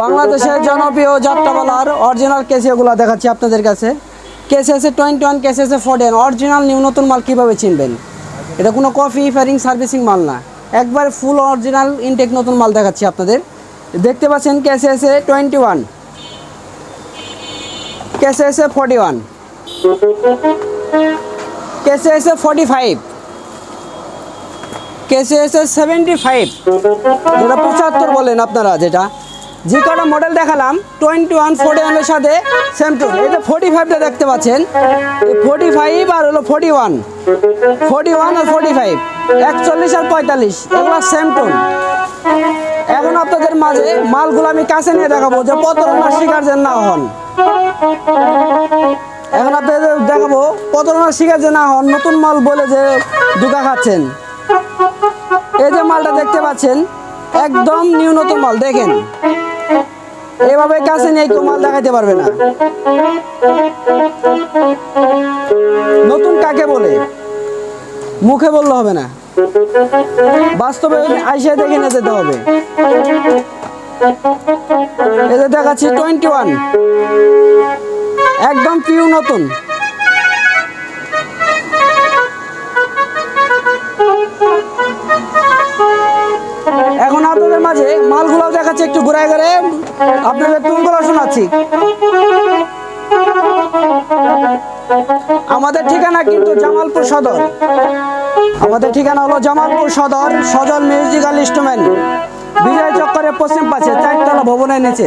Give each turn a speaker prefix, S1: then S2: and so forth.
S1: বাংলাদেশের জনপ্রিয় যাত্রাপালার অরিজিনাল কেসিয়াগুলো দেখাচ্ছি আপনাদের কাছে। কেসে আছে টোয়েন্টি ওয়ান কেসে আছে ফোর্টেন অরিজিনাল নিউ নতুন মাল কীভাবে চিনবেন? এটা কোনো কফি ফেয়ারিং সার্ভিসিং মাল না। একবার ফুল অরিজিনাল ইনটেক নতুন মাল দেখাচ্ছি আপনাদের। দেখতে পাচ্ছেন কেসে আছে টোয়েন্টি ওয়ান। কেসে আছে ফোর্টি ওয়ান কেসে আছে ফোর্টি ফাইভ কেসে আছে সেভেন্টি ফাইভ যেটা পঁচাত্তর বলেন আপনারা যেটা যে কটা মডেল দেখালাম টোয়েন্টি ওয়ান ফোর্টি ওয়ানের সাথে সেম টু এই যে ফোর্টি ফাইভটা দেখতে পাচ্ছেন ফোর্টি ফাইভ আর হলো ফোর্টি ওয়ান ফোর্টি ওয়ান আর ফোর্টি ফাইভ একচল্লিশ আর পঁয়তাল্লিশ এগুলো সেম টোন এখন আপনাদের মাঝে মালগুলো আমি কাছে নিয়ে দেখাবো যে প্রতারণার শিকার যেন না হন এখন আপনাদের দেখাবো প্রতারণার শিকার যে না হন, নতুন মাল বলে যে দুকা খাচ্ছেন। এই যে মালটা দেখতে পাচ্ছেন, একদম নিউ নতুন মাল, দেখেন। এভাবে কাছে নিয়ে কেউ মাল দেখাতে পারবে না। নতুন কাকে বলে? মুখে বললে হবে না। বাস্তবে আইসা দেখে না যেতে হবে। দেখাচ্ছি টোয়েন্টি ওয়ান একদম পিউ নতুন। এখন আপনাদের মাঝে মালগুলো দেখাচ্ছে একটু ঘুরে ঘুরে। আপনাদের টুনগুলো শোনাচ্ছি। আমাদের ঠিকানা কিন্তু জামালপুর সদর। আমাদের ঠিকানা হলো জামালপুর সদর, সজল মিউজিক্যাল ইনস্ট্রুমেন্ট। বিজয় চক্করের পশ্চিম পাশে চারতলা ভবনের নিচে।